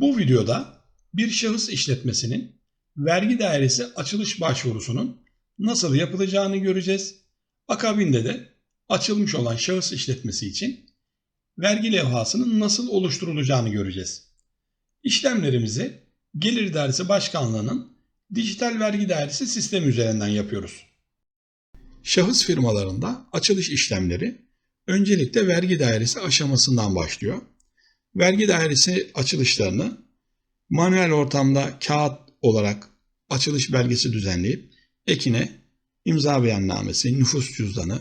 Bu videoda bir şahıs işletmesinin vergi dairesi açılış başvurusunun nasıl yapılacağını göreceğiz. Akabinde de açılmış olan şahıs işletmesi için vergi levhasının nasıl oluşturulacağını göreceğiz. İşlemlerimizi Gelir Dairesi Başkanlığı'nın dijital vergi dairesi sistemi üzerinden yapıyoruz. Şahıs firmalarında açılış işlemleri öncelikle vergi dairesi aşamasından başlıyor. Vergi dairesi açılışlarını manuel ortamda kağıt olarak açılış belgesi düzenleyip ekine imza beyannamesi, nüfus cüzdanı,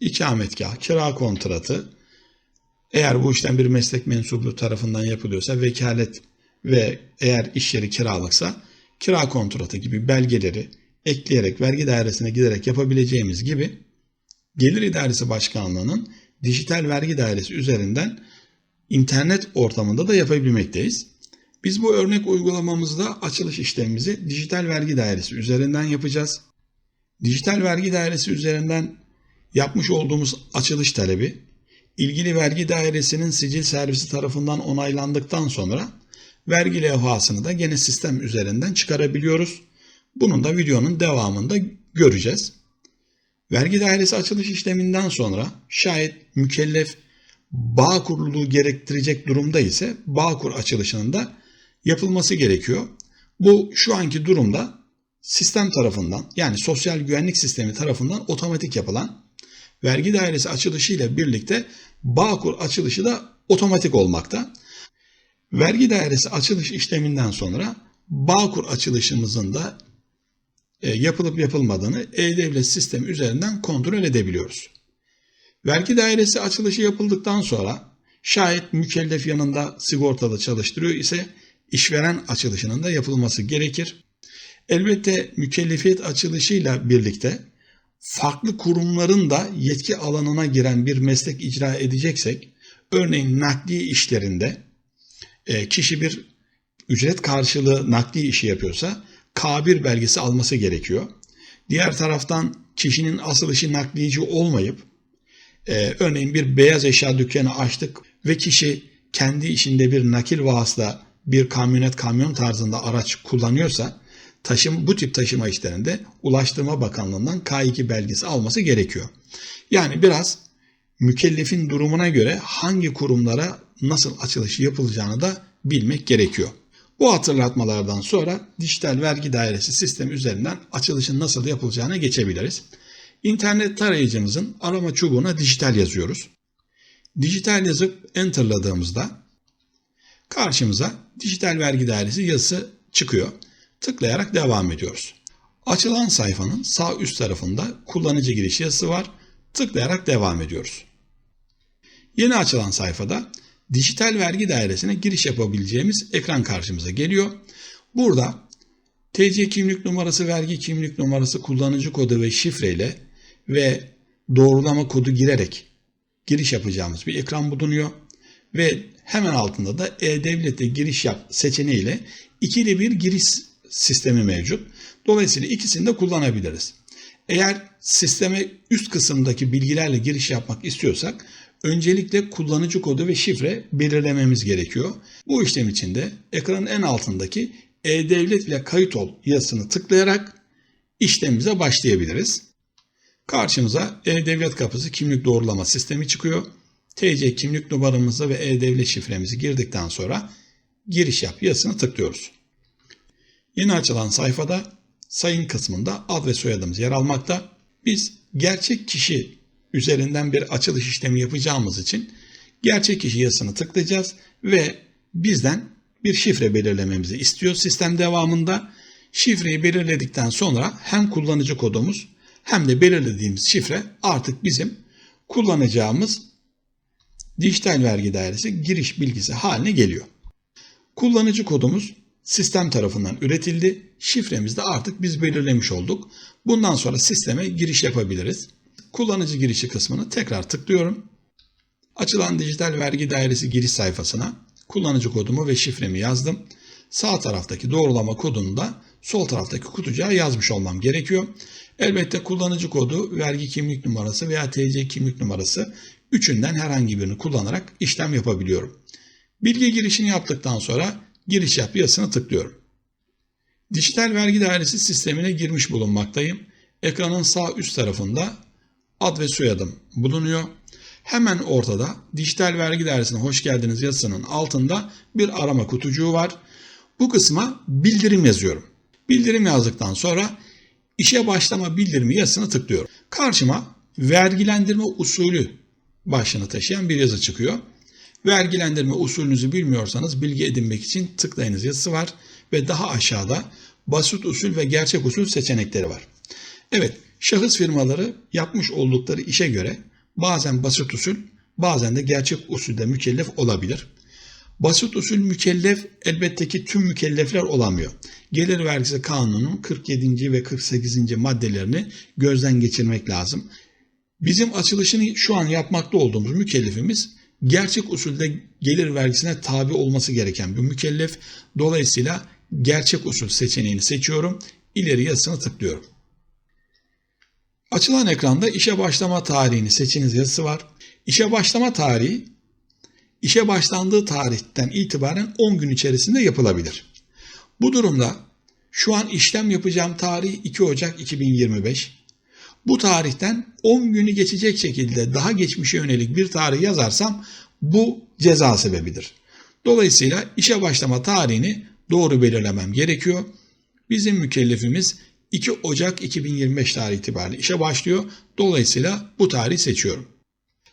ikametgah, kira kontratı, eğer bu işlem bir meslek mensubu tarafından yapılıyorsa vekalet ve eğer iş yeri kiralıksa kira kontratı gibi belgeleri ekleyerek vergi dairesine giderek yapabileceğimiz gibi Gelir İdaresi Başkanlığı'nın dijital vergi dairesi üzerinden internet ortamında da yapabilmekteyiz. Biz bu örnek uygulamamızda açılış işlemimizi dijital vergi dairesi üzerinden yapacağız. Dijital vergi dairesi üzerinden yapmış olduğumuz açılış talebi ilgili vergi dairesinin sicil servisi tarafından onaylandıktan sonra vergi levhasını da gene sistem üzerinden çıkarabiliyoruz. Bunun da videonun devamında göreceğiz. Vergi dairesi açılış işleminden sonra şayet mükellef bağ kurululuğu gerektirecek durumda ise bağ kur açılışının da yapılması gerekiyor. Bu şu anki durumda sistem tarafından yani sosyal güvenlik sistemi tarafından otomatik yapılan vergi dairesi açılışı ile birlikte Bağkur açılışı da otomatik olmakta. Vergi dairesi açılış işleminden sonra Bağkur açılışımızın da e, yapılıp yapılmadığını e-devlet sistemi üzerinden kontrol edebiliyoruz. Vergi dairesi açılışı yapıldıktan sonra şayet mükellef yanında sigortalı çalıştırıyor ise işveren açılışının da yapılması gerekir. Elbette mükellefiyet açılışıyla birlikte farklı kurumların da yetki alanına giren bir meslek icra edeceksek, örneğin nakli işlerinde e, kişi bir ücret karşılığı nakli işi yapıyorsa K1 belgesi alması gerekiyor. Diğer taraftan kişinin asıl işi naklici olmayıp e, örneğin bir beyaz eşya dükkanı açtık ve kişi kendi işinde bir nakil vasıta bir kamyonet kamyon tarzında araç kullanıyorsa taşım bu tip taşıma işlerinde Ulaştırma Bakanlığı'ndan K2 belgesi alması gerekiyor. Yani biraz mükellefin durumuna göre hangi kurumlara nasıl açılışı yapılacağını da bilmek gerekiyor. Bu hatırlatmalardan sonra dijital vergi dairesi sistemi üzerinden açılışın nasıl yapılacağına geçebiliriz. İnternet tarayıcımızın arama çubuğuna dijital yazıyoruz. Dijital yazıp enterladığımızda karşımıza dijital vergi dairesi yazısı çıkıyor. Tıklayarak devam ediyoruz. Açılan sayfanın sağ üst tarafında kullanıcı giriş yazısı var. Tıklayarak devam ediyoruz. Yeni açılan sayfada dijital vergi dairesine giriş yapabileceğimiz ekran karşımıza geliyor. Burada TC kimlik numarası, vergi kimlik numarası, kullanıcı kodu ve şifreyle ve doğrulama kodu girerek giriş yapacağımız bir ekran bulunuyor. Ve hemen altında da e-devlete giriş yap seçeneğiyle ikili bir giriş sistemi mevcut. Dolayısıyla ikisini de kullanabiliriz. Eğer sisteme üst kısımdaki bilgilerle giriş yapmak istiyorsak öncelikle kullanıcı kodu ve şifre belirlememiz gerekiyor. Bu işlem için de ekranın en altındaki e-devlet ile kayıt ol yazısını tıklayarak işlemimize başlayabiliriz. Karşımıza e-devlet kapısı kimlik doğrulama sistemi çıkıyor. TC kimlik numaramızı ve e-devlet şifremizi girdikten sonra giriş yap yazısını tıklıyoruz. Yeni açılan sayfada sayın kısmında ad ve soyadımız yer almakta. Biz gerçek kişi üzerinden bir açılış işlemi yapacağımız için gerçek kişi yazısını tıklayacağız ve bizden bir şifre belirlememizi istiyor sistem devamında. Şifreyi belirledikten sonra hem kullanıcı kodumuz hem de belirlediğimiz şifre artık bizim kullanacağımız dijital vergi dairesi giriş bilgisi haline geliyor. Kullanıcı kodumuz sistem tarafından üretildi. Şifremizi de artık biz belirlemiş olduk. Bundan sonra sisteme giriş yapabiliriz. Kullanıcı girişi kısmını tekrar tıklıyorum. Açılan dijital vergi dairesi giriş sayfasına kullanıcı kodumu ve şifremi yazdım. Sağ taraftaki doğrulama kodunu da sol taraftaki kutucuğa yazmış olmam gerekiyor. Elbette kullanıcı kodu, vergi kimlik numarası veya TC kimlik numarası üçünden herhangi birini kullanarak işlem yapabiliyorum. Bilgi girişini yaptıktan sonra giriş yap yazısını tıklıyorum. Dijital vergi dairesi sistemine girmiş bulunmaktayım. Ekranın sağ üst tarafında ad ve soyadım bulunuyor. Hemen ortada dijital vergi dairesine hoş geldiniz yazısının altında bir arama kutucuğu var. Bu kısma bildirim yazıyorum. Bildirim yazdıktan sonra işe başlama bildirimi yazısını tıklıyorum. Karşıma vergilendirme usulü başlığını taşıyan bir yazı çıkıyor. Vergilendirme usulünüzü bilmiyorsanız bilgi edinmek için tıklayınız yazısı var ve daha aşağıda basit usul ve gerçek usul seçenekleri var. Evet, şahıs firmaları yapmış oldukları işe göre bazen basit usul, bazen de gerçek usulde mükellef olabilir. Basit usul mükellef elbette ki tüm mükellefler olamıyor. Gelir vergisi kanununun 47. ve 48. maddelerini gözden geçirmek lazım. Bizim açılışını şu an yapmakta olduğumuz mükellefimiz gerçek usulde gelir vergisine tabi olması gereken bir mükellef. Dolayısıyla gerçek usul seçeneğini seçiyorum. İleri yazısını tıklıyorum. Açılan ekranda işe başlama tarihini seçiniz yazısı var. İşe başlama tarihi işe başlandığı tarihten itibaren 10 gün içerisinde yapılabilir. Bu durumda şu an işlem yapacağım tarih 2 Ocak 2025. Bu tarihten 10 günü geçecek şekilde daha geçmişe yönelik bir tarih yazarsam bu ceza sebebidir. Dolayısıyla işe başlama tarihini doğru belirlemem gerekiyor. Bizim mükellefimiz 2 Ocak 2025 tarihi itibariyle işe başlıyor. Dolayısıyla bu tarihi seçiyorum.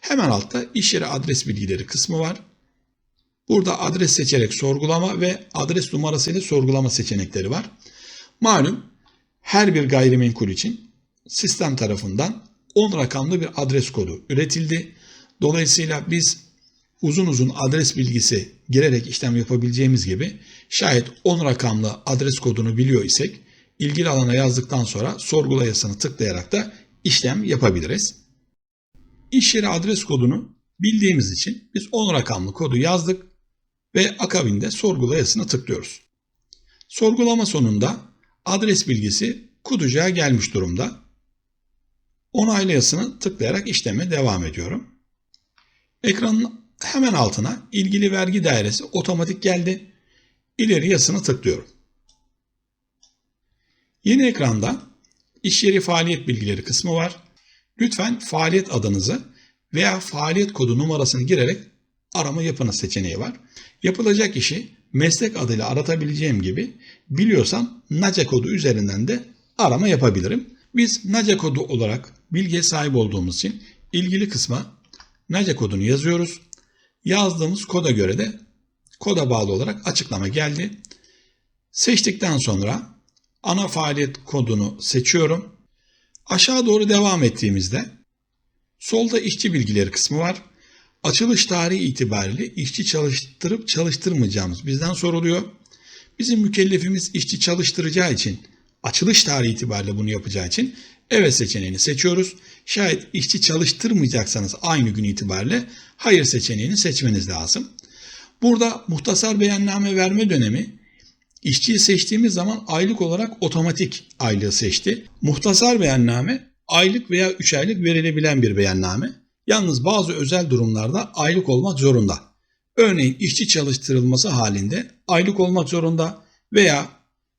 Hemen altta iş yeri adres bilgileri kısmı var. Burada adres seçerek sorgulama ve adres numarasıyla sorgulama seçenekleri var. Malum her bir gayrimenkul için sistem tarafından 10 rakamlı bir adres kodu üretildi. Dolayısıyla biz uzun uzun adres bilgisi girerek işlem yapabileceğimiz gibi şayet 10 rakamlı adres kodunu biliyor isek ilgili alana yazdıktan sonra sorgulayasını tıklayarak da işlem yapabiliriz. İş yeri adres kodunu bildiğimiz için biz 10 rakamlı kodu yazdık ve akabinde sorgulayasını tıklıyoruz. Sorgulama sonunda adres bilgisi kutucuğa gelmiş durumda. Onaylayasını tıklayarak işleme devam ediyorum. Ekranın hemen altına ilgili vergi dairesi otomatik geldi. İleri yazısını tıklıyorum. Yeni ekranda iş yeri faaliyet bilgileri kısmı var. Lütfen faaliyet adınızı veya faaliyet kodu numarasını girerek arama yapınız seçeneği var. Yapılacak işi meslek adıyla aratabileceğim gibi biliyorsam NACE kodu üzerinden de arama yapabilirim. Biz NACE kodu olarak bilgiye sahip olduğumuz için ilgili kısma NACE kodunu yazıyoruz. Yazdığımız koda göre de koda bağlı olarak açıklama geldi. Seçtikten sonra ana faaliyet kodunu seçiyorum. Aşağı doğru devam ettiğimizde solda işçi bilgileri kısmı var. Açılış tarihi itibariyle işçi çalıştırıp çalıştırmayacağımız bizden soruluyor. Bizim mükellefimiz işçi çalıştıracağı için açılış tarihi itibariyle bunu yapacağı için evet seçeneğini seçiyoruz. Şayet işçi çalıştırmayacaksanız aynı gün itibariyle hayır seçeneğini seçmeniz lazım. Burada muhtasar beyanname verme dönemi işçiyi seçtiğimiz zaman aylık olarak otomatik aylığı seçti. Muhtasar beyanname aylık veya 3 aylık verilebilen bir beyanname. Yalnız bazı özel durumlarda aylık olmak zorunda. Örneğin işçi çalıştırılması halinde aylık olmak zorunda veya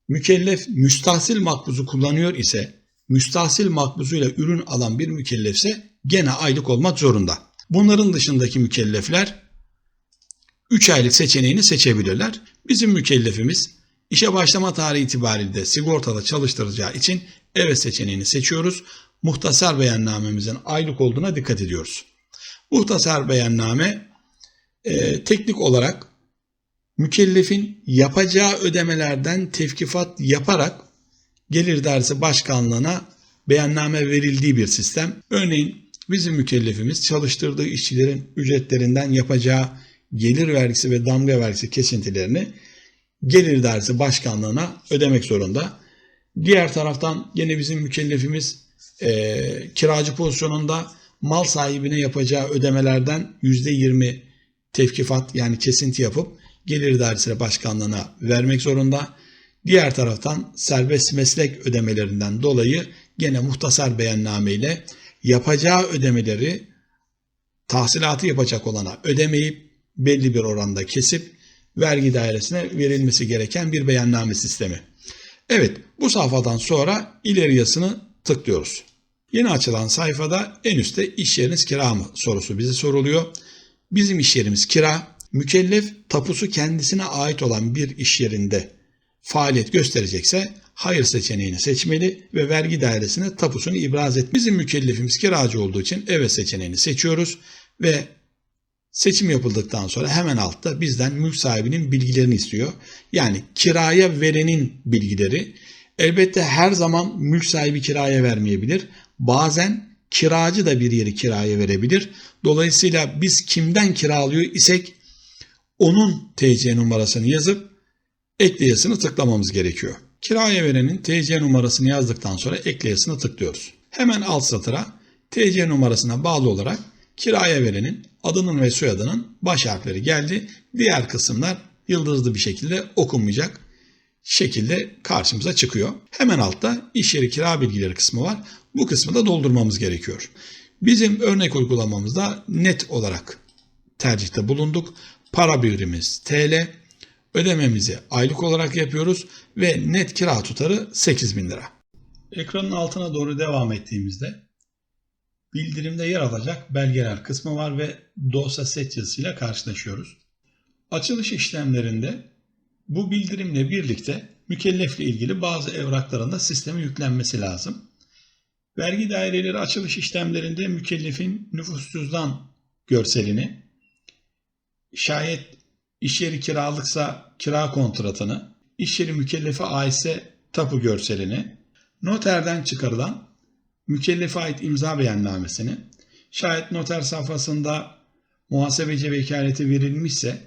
mükellef müstahsil makbuzu kullanıyor ise müstahsil makbuzuyla ürün alan bir mükellefse gene aylık olmak zorunda. Bunların dışındaki mükellefler 3 aylık seçeneğini seçebilirler. Bizim mükellefimiz işe başlama tarihi itibariyle sigortada çalıştıracağı için evet seçeneğini seçiyoruz. Muhtasar beyannamemizin aylık olduğuna dikkat ediyoruz. Muhtasar beyanname e, teknik olarak mükellefin yapacağı ödemelerden tevkifat yaparak gelir dersi başkanlığına beyanname verildiği bir sistem. Örneğin bizim mükellefimiz çalıştırdığı işçilerin ücretlerinden yapacağı gelir vergisi ve damga vergisi kesintilerini gelir dersi başkanlığına ödemek zorunda. Diğer taraftan yine bizim mükellefimiz e, kiracı pozisyonunda mal sahibine yapacağı ödemelerden %20 tevkifat yani kesinti yapıp gelir dairesi başkanlığına vermek zorunda. Diğer taraftan serbest meslek ödemelerinden dolayı gene muhtasar beyanname ile yapacağı ödemeleri tahsilatı yapacak olana ödemeyip belli bir oranda kesip vergi dairesine verilmesi gereken bir beyanname sistemi. Evet bu sayfadan sonra ileri yazısını tıklıyoruz. Yeni açılan sayfada en üstte iş yeriniz kira mı sorusu bize soruluyor. Bizim iş yerimiz kira. Mükellef tapusu kendisine ait olan bir iş yerinde faaliyet gösterecekse hayır seçeneğini seçmeli ve vergi dairesine tapusunu ibraz et. Bizim mükellefimiz kiracı olduğu için evet seçeneğini seçiyoruz ve seçim yapıldıktan sonra hemen altta bizden mülk sahibinin bilgilerini istiyor. Yani kiraya verenin bilgileri. Elbette her zaman mülk sahibi kiraya vermeyebilir. Bazen kiracı da bir yeri kiraya verebilir. Dolayısıyla biz kimden kiralıyor isek onun TC numarasını yazıp ekle yazısını tıklamamız gerekiyor. Kiraya verenin TC numarasını yazdıktan sonra ekle yazısını tıklıyoruz. Hemen alt satıra TC numarasına bağlı olarak kiraya verenin adının ve soyadının baş harfleri geldi. Diğer kısımlar yıldızlı bir şekilde okunmayacak şekilde karşımıza çıkıyor. Hemen altta iş yeri kira bilgileri kısmı var. Bu kısmı da doldurmamız gerekiyor. Bizim örnek uygulamamızda net olarak tercihte bulunduk. Para birimimiz TL. Ödememizi aylık olarak yapıyoruz ve net kira tutarı 8000 lira. Ekranın altına doğru devam ettiğimizde bildirimde yer alacak belgeler kısmı var ve dosya set yazısıyla karşılaşıyoruz. Açılış işlemlerinde bu bildirimle birlikte mükellefle ilgili bazı evrakların da sisteme yüklenmesi lazım. Vergi daireleri açılış işlemlerinde mükellefin nüfus cüzdan görselini, şayet iş yeri kiralıksa kira kontratını, iş yeri mükellefe aitse tapu görselini, noterden çıkarılan mükellefe ait imza beyannamesini, şayet noter safhasında muhasebeci vekaleti verilmişse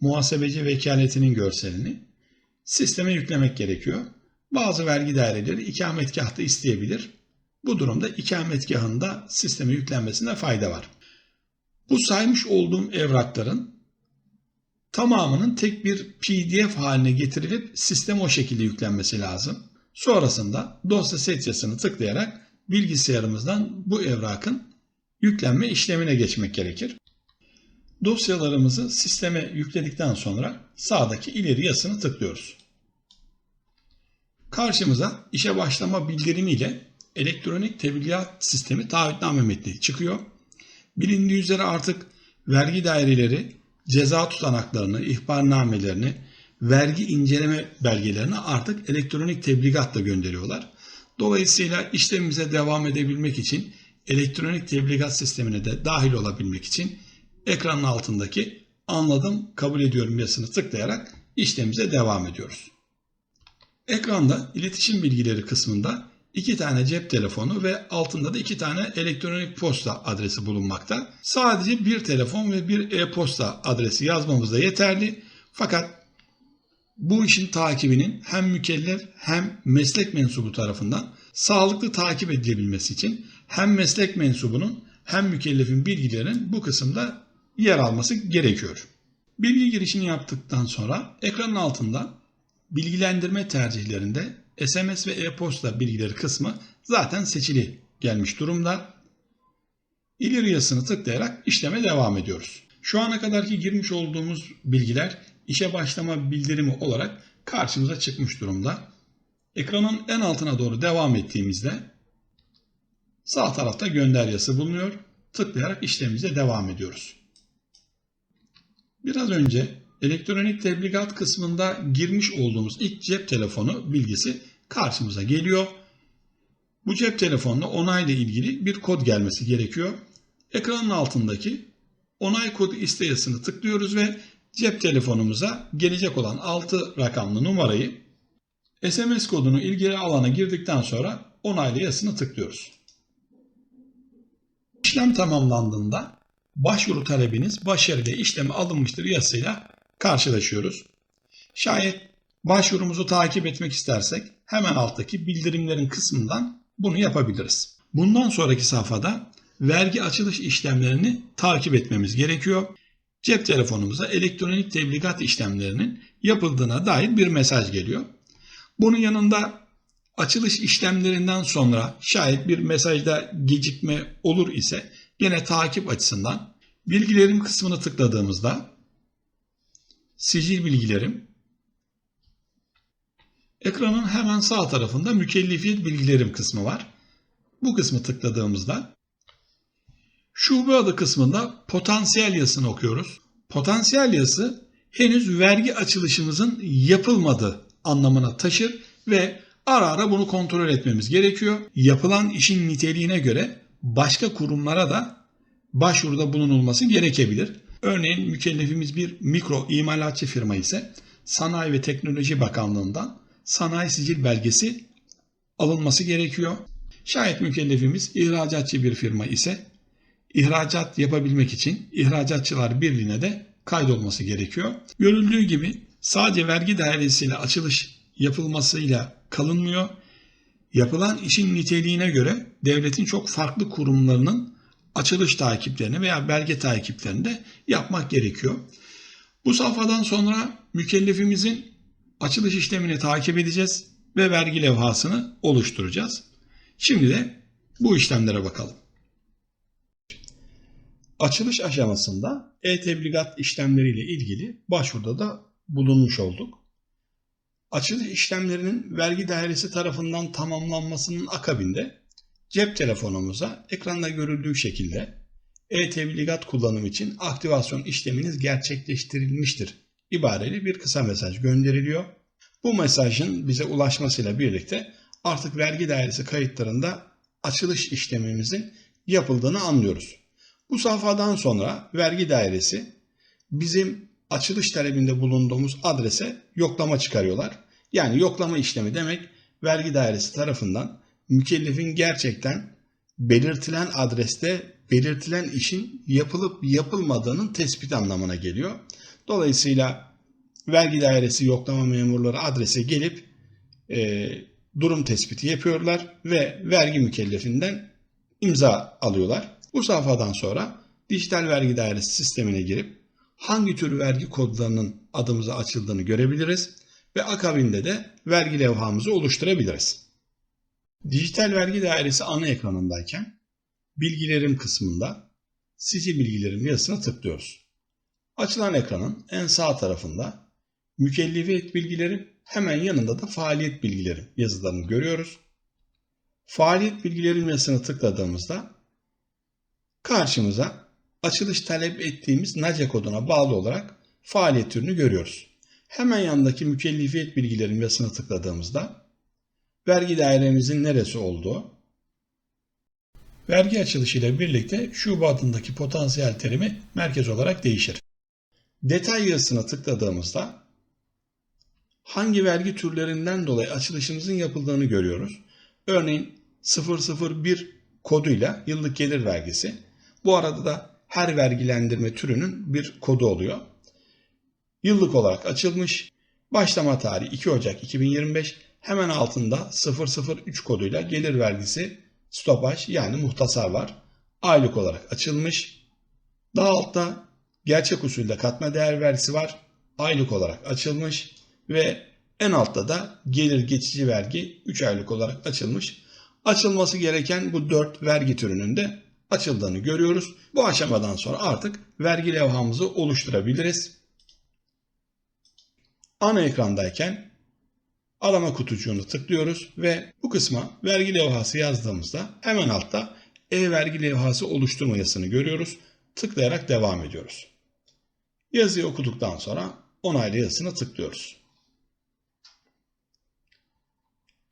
muhasebeci vekaletinin görselini sisteme yüklemek gerekiyor. Bazı vergi daireleri ikametgahta isteyebilir. Bu durumda ikametgahında sisteme yüklenmesinde fayda var. Bu saymış olduğum evrakların tamamının tek bir PDF haline getirilip sistem o şekilde yüklenmesi lazım. Sonrasında dosya seçyasını tıklayarak bilgisayarımızdan bu evrakın yüklenme işlemine geçmek gerekir. Dosyalarımızı sisteme yükledikten sonra sağdaki ileri yazısını tıklıyoruz. Karşımıza işe başlama bildirimiyle elektronik tebligat sistemi taahhütname metni çıkıyor. Bilindiği üzere artık vergi daireleri ceza tutanaklarını, ihbarnamelerini, vergi inceleme belgelerini artık elektronik tebligatla gönderiyorlar. Dolayısıyla işlemimize devam edebilmek için elektronik tebligat sistemine de dahil olabilmek için ekranın altındaki anladım, kabul ediyorum yazısını tıklayarak işlemimize devam ediyoruz. Ekranda iletişim bilgileri kısmında iki tane cep telefonu ve altında da iki tane elektronik posta adresi bulunmakta. Sadece bir telefon ve bir e-posta adresi yazmamız da yeterli. Fakat bu işin takibinin hem mükellef hem meslek mensubu tarafından sağlıklı takip edilebilmesi için hem meslek mensubunun hem mükellefin bilgilerinin bu kısımda yer alması gerekiyor. Bilgi girişini yaptıktan sonra ekranın altında bilgilendirme tercihlerinde SMS ve e-posta bilgileri kısmı zaten seçili gelmiş durumda. İleri yazısını tıklayarak işleme devam ediyoruz. Şu ana kadarki girmiş olduğumuz bilgiler işe başlama bildirimi olarak karşımıza çıkmış durumda. Ekranın en altına doğru devam ettiğimizde sağ tarafta gönder yazısı bulunuyor. Tıklayarak işlemimize devam ediyoruz. Biraz önce elektronik tebligat kısmında girmiş olduğumuz ilk cep telefonu bilgisi karşımıza geliyor. Bu cep telefonuna onayla ilgili bir kod gelmesi gerekiyor. Ekranın altındaki onay kodu isteyasını tıklıyoruz ve cep telefonumuza gelecek olan 6 rakamlı numarayı SMS kodunu ilgili alana girdikten sonra onayla yazısını tıklıyoruz. İşlem tamamlandığında başvuru talebiniz başarıyla işleme alınmıştır yazısıyla karşılaşıyoruz. Şayet başvurumuzu takip etmek istersek hemen alttaki bildirimlerin kısmından bunu yapabiliriz. Bundan sonraki safhada vergi açılış işlemlerini takip etmemiz gerekiyor. Cep telefonumuza elektronik tebligat işlemlerinin yapıldığına dair bir mesaj geliyor. Bunun yanında açılış işlemlerinden sonra şayet bir mesajda gecikme olur ise Yine takip açısından bilgilerim kısmını tıkladığımızda sicil bilgilerim. Ekranın hemen sağ tarafında mükellefiyet bilgilerim kısmı var. Bu kısmı tıkladığımızda şube adı kısmında potansiyel yazısını okuyoruz. Potansiyel yazısı henüz vergi açılışımızın yapılmadığı anlamına taşır ve ara ara bunu kontrol etmemiz gerekiyor. Yapılan işin niteliğine göre başka kurumlara da başvuruda bulunulması gerekebilir. Örneğin mükellefimiz bir mikro imalatçı firma ise Sanayi ve Teknoloji Bakanlığı'ndan sanayi sicil belgesi alınması gerekiyor. Şayet mükellefimiz ihracatçı bir firma ise ihracat yapabilmek için İhracatçılar Birliği'ne de kaydolması gerekiyor. Görüldüğü gibi sadece vergi dairesiyle açılış yapılmasıyla kalınmıyor. Yapılan işin niteliğine göre devletin çok farklı kurumlarının açılış takiplerini veya belge takiplerini de yapmak gerekiyor. Bu safhadan sonra mükellefimizin açılış işlemini takip edeceğiz ve vergi levhasını oluşturacağız. Şimdi de bu işlemlere bakalım. Açılış aşamasında e-tebligat işlemleriyle ilgili başvuruda da bulunmuş olduk. Açılış işlemlerinin vergi dairesi tarafından tamamlanmasının akabinde cep telefonumuza ekranda görüldüğü şekilde e-tebligat kullanım için aktivasyon işleminiz gerçekleştirilmiştir ibareli bir kısa mesaj gönderiliyor. Bu mesajın bize ulaşmasıyla birlikte artık vergi dairesi kayıtlarında açılış işlemimizin yapıldığını anlıyoruz. Bu safhadan sonra vergi dairesi bizim açılış talebinde bulunduğumuz adrese yoklama çıkarıyorlar. Yani yoklama işlemi demek vergi dairesi tarafından mükellefin gerçekten belirtilen adreste belirtilen işin yapılıp yapılmadığının tespit anlamına geliyor. Dolayısıyla vergi dairesi yoklama memurları adrese gelip e, durum tespiti yapıyorlar ve vergi mükellefinden imza alıyorlar. Bu safhadan sonra dijital vergi dairesi sistemine girip hangi tür vergi kodlarının adımıza açıldığını görebiliriz ve akabinde de vergi levhamızı oluşturabiliriz. Dijital vergi dairesi ana ekranındayken bilgilerim kısmında sicil bilgilerim yazısına tıklıyoruz. Açılan ekranın en sağ tarafında mükellefiyet bilgileri hemen yanında da faaliyet bilgilerim yazılarını görüyoruz. Faaliyet bilgilerim yazısına tıkladığımızda karşımıza açılış talep ettiğimiz NACE koduna bağlı olarak faaliyet türünü görüyoruz. Hemen yanındaki mükellefiyet bilgilerim yazısına tıkladığımızda vergi dairemizin neresi olduğu, vergi açılışıyla birlikte şube adındaki potansiyel terimi merkez olarak değişir. Detay yazısına tıkladığımızda hangi vergi türlerinden dolayı açılışımızın yapıldığını görüyoruz. Örneğin 001 koduyla yıllık gelir vergisi. Bu arada da her vergilendirme türünün bir kodu oluyor. Yıllık olarak açılmış. Başlama tarihi 2 Ocak 2025. Hemen altında 003 koduyla gelir vergisi stopaj yani muhtasar var. Aylık olarak açılmış. Daha altta gerçek usulde katma değer vergisi var. Aylık olarak açılmış ve en altta da gelir geçici vergi 3 aylık olarak açılmış. Açılması gereken bu 4 vergi türünün de açıldığını görüyoruz. Bu aşamadan sonra artık vergi levhamızı oluşturabiliriz. Ana ekrandayken arama kutucuğunu tıklıyoruz ve bu kısma vergi levhası yazdığımızda hemen altta e-vergi levhası oluşturma yazısını görüyoruz. Tıklayarak devam ediyoruz. Yazıyı okuduktan sonra onayla yazısına tıklıyoruz.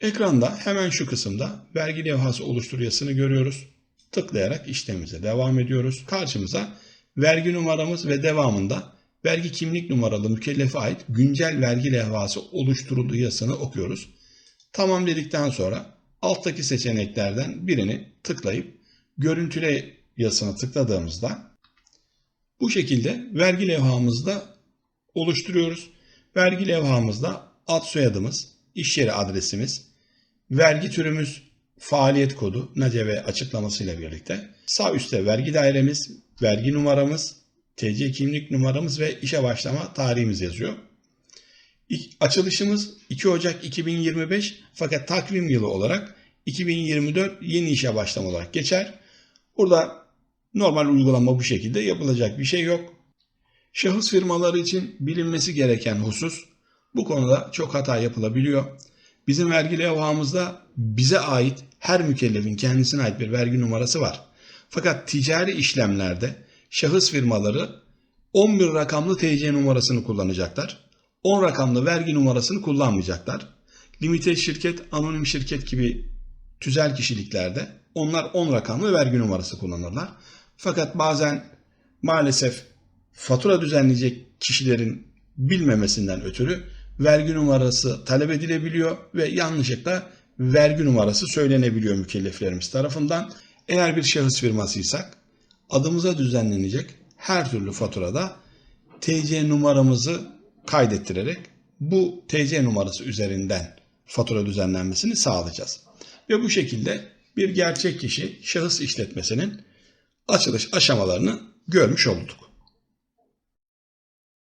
Ekranda hemen şu kısımda vergi levhası oluştur yazısını görüyoruz. Tıklayarak işlemimize devam ediyoruz. Karşımıza vergi numaramız ve devamında vergi kimlik numaralı mükellefe ait güncel vergi levhası oluşturulduğu yazısını okuyoruz. Tamam dedikten sonra alttaki seçeneklerden birini tıklayıp görüntüle yazısına tıkladığımızda bu şekilde vergi levhamızda oluşturuyoruz. Vergi levhamızda ad soyadımız, iş yeri adresimiz, vergi türümüz, faaliyet kodu, NACE ve açıklamasıyla birlikte sağ üstte vergi dairemiz, vergi numaramız, TC kimlik numaramız ve işe başlama tarihimiz yazıyor. Açılışımız 2 Ocak 2025 fakat takvim yılı olarak 2024 yeni işe başlama olarak geçer. Burada normal uygulama bu şekilde yapılacak bir şey yok. Şahıs firmaları için bilinmesi gereken husus bu konuda çok hata yapılabiliyor. Bizim vergi levhamızda bize ait her mükellefin kendisine ait bir vergi numarası var. Fakat ticari işlemlerde şahıs firmaları 11 rakamlı TC numarasını kullanacaklar. 10 rakamlı vergi numarasını kullanmayacaklar. Limite şirket, anonim şirket gibi tüzel kişiliklerde onlar 10 rakamlı vergi numarası kullanırlar. Fakat bazen maalesef fatura düzenleyecek kişilerin bilmemesinden ötürü vergi numarası talep edilebiliyor ve yanlışlıkla vergi numarası söylenebiliyor mükelleflerimiz tarafından. Eğer bir şahıs firmasıysak adımıza düzenlenecek her türlü faturada TC numaramızı kaydettirerek bu TC numarası üzerinden fatura düzenlenmesini sağlayacağız. Ve bu şekilde bir gerçek kişi şahıs işletmesinin açılış aşamalarını görmüş olduk.